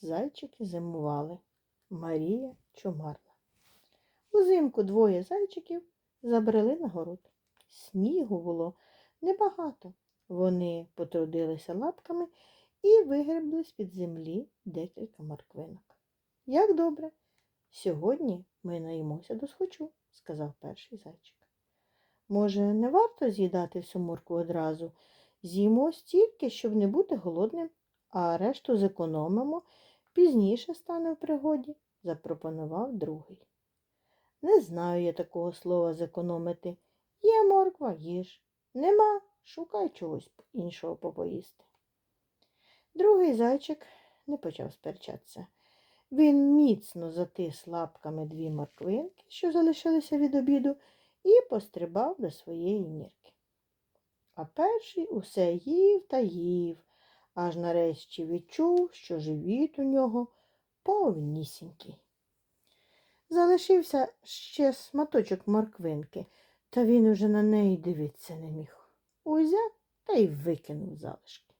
зайчики зимували. Марія чумарна. Узимку двоє зайчиків забрели на город. Снігу було небагато. Вони потрудилися лапками і вигребли з-під землі декілька морквинок. Як добре, сьогодні ми наїмося до схочу, сказав перший зайчик. Може, не варто з'їдати всю морку одразу? З'їмо стільки, щоб не бути голодним, а решту зекономимо, пізніше стане в пригоді, запропонував другий. Не знаю я такого слова зекономити. Є морква, їж. Нема, шукай чогось іншого попоїсти. Другий зайчик не почав сперечатися. Він міцно затис лапками дві морквинки, що залишилися від обіду, і пострибав до своєї нірки. А перший усе їв та їв, аж нарешті відчув, що живіт у нього повнісінький. Залишився ще сматочок морквинки, та він уже на неї дивитися не міг. Узяв та й викинув залишки.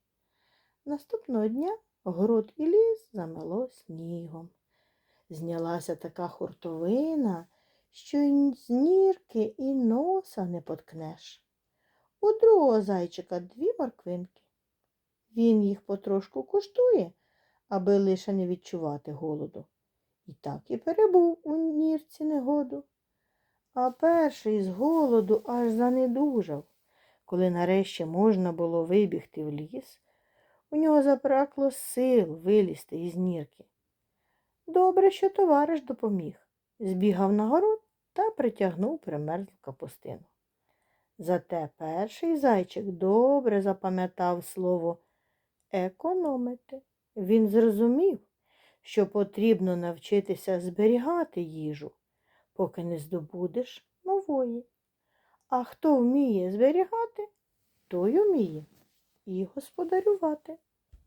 Наступного дня город і ліс замело снігом. Знялася така хуртовина, що й з нірки і носа не поткнеш. У другого зайчика дві морквинки. Він їх потрошку куштує, аби лише не відчувати голоду. І так і перебув у нірці негоду. А перший з голоду аж занедужав. Коли нарешті можна було вибігти в ліс, у нього забракло сил вилізти із нірки. Добре, що товариш допоміг. Збігав на город та притягнув примерзлу капустину. Зате перший зайчик добре запам'ятав слово економити. Він зрозумів, що потрібно навчитися зберігати їжу, поки не здобудеш нової. А хто вміє зберігати, той уміє і господарювати.